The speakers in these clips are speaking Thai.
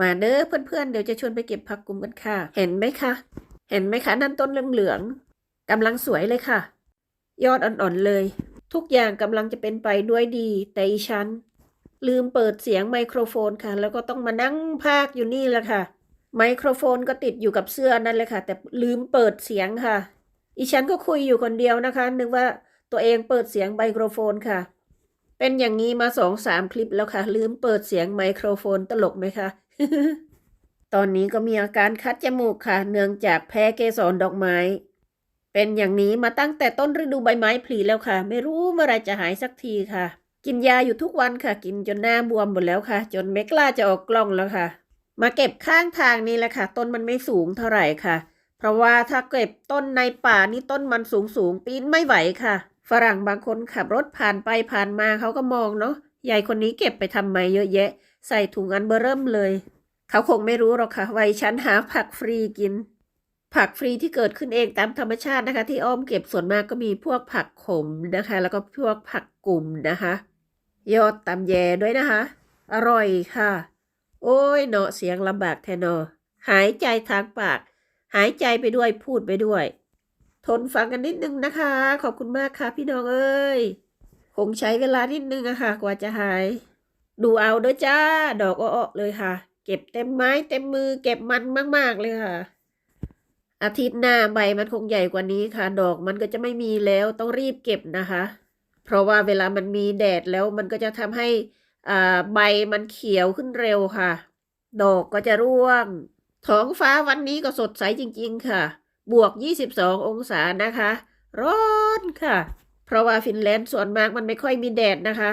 มาเด้อเพื่อนๆเดี๋ยวจะชวนไปเก็บผักกุมกันค่ะ เห็นไหมคะ เห็นไหมคะนั่นต้นเหลืองๆกำลังสวยเลยค่ะ ยอดอ่อนๆเลย ทุกอย่างกำลังจะเป็นไปด้วยดี แต่อีฉัน ลืมเปิดเสียงไมโครโฟนค่ะ แล้วก็ต้องมานั่งพากอยู่นี่แหละค่ะ ไมโครโฟนก็ติดอยู่กับเสื้อนั่นเลยค่ะ แต่ลืมเปิดเสียงค่ะ อีฉันก็คุยอยู่คนเดียวนะคะ นึกว่าตัวเองเปิดเสียงไมโครโฟนค่ะเป็นอย่างนี้มาสองสามคลิปแล้วค่ะ ลืมเปิดเสียงไมโครโฟนตลกไหมคะ ตอนนี้ก็มีอาการคัดจมูกค่ะ เนื่องจากแพ้เกสรดอกไม้ เป็นอย่างนี้มาตั้งแต่ต้นฤดูใบไม้ผลิแล้วค่ะ ไม่รู้เมื่อไรจะหายสักทีค่ะ กินยาอยู่ทุกวันค่ะ กินจนหน้าบวมหมดแล้วค่ะ จนไม่กล้าจะออกกล้องแล้วค่ะ มาเก็บข้างทางนี่แหละค่ะ ต้นมันไม่สูงเท่าไหร่ค่ะ เพราะว่าถ้าเก็บต้นในป่านี่ต้นมันสูงสูงปีนไม่ไหวค่ะ ฝรั่งบางคนขับรถผ่านไปผ่านมาเขาก็มองเนาะยายคนนี้เก็บไปทำไมเยอะแยะ ใส่ถุงอันเบอร์เริ่มเลย เขาคงไม่รู้หรอกค่ะวัยฉันหาผักฟรีกิน ผักฟรีที่เกิดขึ้นเองตามธรรมชาตินะคะ ที่อ้อมเก็บส่วนมากก็มีพวกผักขมนะคะ แล้วก็พวกผักกลุ่มนะคะยอดตำแยด้วยนะคะ อร่อยค่ะ โอ้ยเนาะเสียงลำบากแทนอหายใจทางปาก หายใจไปด้วยพูดไปด้วย ทนฟังกันนิดนึงนะคะ ขอบคุณมากค่ะพี่น้องเอ้ยคงใช้เวลานิดนึงอะค่ะ กว่าจะหาย ดูเอาเด้อจ้า ดอกอ้อเลยค่ะ เก็บเต็มไม้เต็มมือเก็บมันมาก ๆ เลยค่ะ อาทิตย์หน้าใบมันคงใหญ่กว่านี้ค่ะ ดอกมันก็จะไม่มีแล้วต้องรีบเก็บนะคะ เพราะว่าเวลามันมีแดดแล้วมันก็จะทำให้อ่าใบมันเขียวขึ้นเร็วค่ะ ดอกก็จะร่วง ท้องฟ้าวันนี้ก็สดใสจริง ๆ ค่ะ บวก 22 องศานะคะ ร้อนค่ะ เพราะว่าฟินแลนด์ส่วนมากมันไม่ค่อยมีแดดนะคะ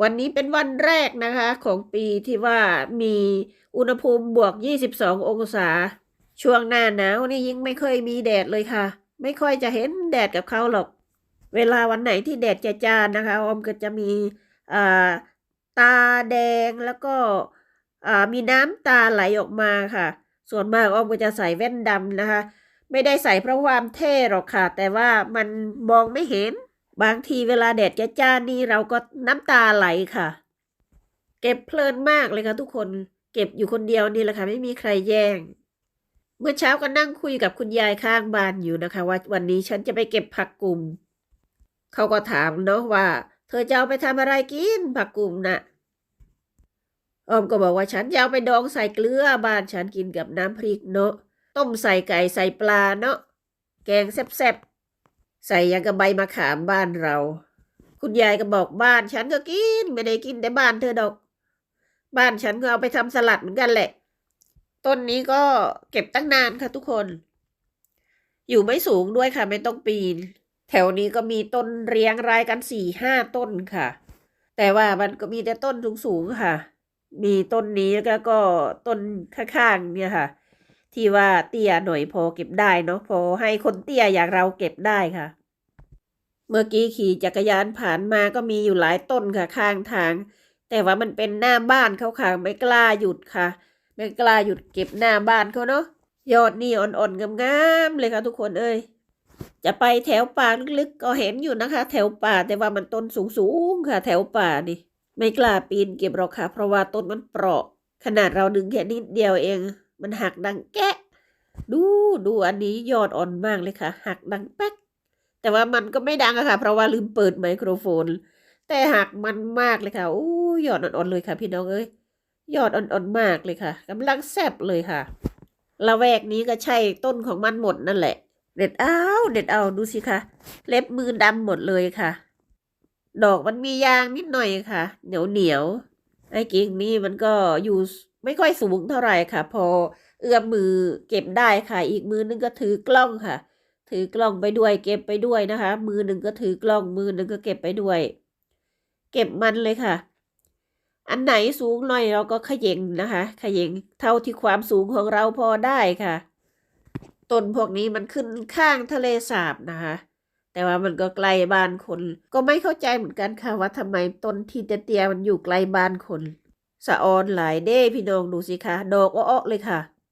วันนี้เป็นวันแรกนะคะของปีที่ว่ามีอุณหภูมิบวก 22 องศา ช่วงหน้าหนาวนี่ยิ่งไม่เคยมีแดดเลยค่ะ ไม่ค่อยจะเห็นแดดกับเขาหรอก เวลาวันไหนที่แดดจ้าๆนะคะอมก็จะมีอ่าตาแดงแล้วก็อ่ามีน้ำตาไหลออกมาค่ะ ส่วนมากออมก็จะใส่แว่นดำนะคะ ไม่ได้ใส่เพราะความเท่หรอกค่ะ แต่ว่ามันมองไม่เห็น บางทีเวลาแดดจ้าๆนี่เราก็น้ำตาไหลค่ะ เก็บเพลินมากเลยค่ะทุกคนเก็บอยู่คนเดียวนี่แหละค่ะไม่มีใครแย่ง เมื่อเช้าก็นั่งคุยกับคุณยายข้างบ้านอยู่นะคะ ว่าวันนี้ฉันจะไปเก็บผักกลุ่มเขาก็ถามเนาะว่า เธอจะเอาไปทำอะไรกินผักกลุ่มน่ะออมก็บอกว่าฉันจะเอาไปดองใส่เกลือบ้านฉันกินกับน้ำพริกเนาะต้มใส่ไก่ใส่ปลาเนาะแกงแซ่บๆ ใส่ยังกับใบมะขามบ้านเรา คุณยายก็บอกบ้านฉันก็กินไม่ได้กินแต่บ้านเธอดอก บ้านฉันก็เอาไปทำสลัดเหมือนกันแหละ ต้นนี้ก็เก็บตั้งนานค่ะทุกคน อยู่ไม่สูงด้วยค่ะไม่ต้องปีน แถวนี้ก็มีต้นเรียงรายกันสี่ห้าต้นค่ะ แต่ว่ามันก็มีแต่ต้นสูงๆค่ะ มีต้นนี้แล้วก็ก็ต้นข้างๆเนี่ยค่ะ ที่ว่าเตี้ยหน่อยพอเก็บได้เนาะพอให้คนเตี้ยอย่างเราเก็บได้ค่ะ เมื่อกี้ขี่จักรยานผ่านมาก็มีอยู่หลายต้นค่ะข้างทาง แต่ว่ามันเป็นหน้าบ้านเขาค่ะไม่กล้าหยุดค่ะ ไม่กล้าหยุดเก็บหน้าบ้านเขาเนาะยอดนี่อ่อนๆงามๆเลยค่ะทุกคนเอ้ยจะไปแถวป่าลึกๆ ก็เห็นอยู่นะคะ แถวป่าแต่ว่ามันต้นสูงๆค่ะ แถวป่านี่ ไม่กล้าปีนเก็บหรอกค่ะ เพราะว่าต้นมันเปราะ ขนาดเราดึงแค่นิดเดียวเอง มันหักดังแกะ ดูดูอันนี้ยอดอ่อนมากเลยค่ะ หักดังแป๊ก แต่ว่ามันก็ไม่ดังอะค่ะ เพราะว่าลืมเปิดไมโครโฟน แต่หักมันมากเลยค่ะโอ้ยอดอ่อนๆเลยค่ะ พี่น้องเอ้ยยอดอ่อนๆมากเลยค่ะกำลังแซ่บเลยค่ะละแวกนี้ก็ใช่ต้นของมันหมดนั่นแหละ เด็ดเอาเด็ดเอาดูสิคะเล็บมือดำหมดเลยค่ะ ดอกมันมียางนิดหน่อยค่ะ เหนียวเหนียวไอ้กิ่งนี่มันก็อยู่ ไม่ค่อยสูงเท่าไหร่ค่ะ พอเอื้อมมือเก็บได้ค่ะ อีกมือนึงก็ถือกล้องค่ะ ถือกล้องไปด้วย เก็บไปด้วยนะคะ มือหนึ่งก็ถือกล้องมือหนึ่งก็เก็บไปด้วย เก็บมันเลยค่ะ อันไหนสูงหน่อยเราก็ขย่งนะคะขย่งเท่าที่ความสูงของเราพอได้ค่ะต้นพวกนี้มันขึ้นข้างทะเลสาบนะคะ แต่ว่ามันก็ไกลบ้านคน ก็ไม่เข้าใจเหมือนกันค่ะว่าทำไมต้นที่เตี้ยๆมันอยู่ไกลบ้านคน สะออนหลายเด้พี่น้องดูสิคะดอกอ้อๆเลยค่ะ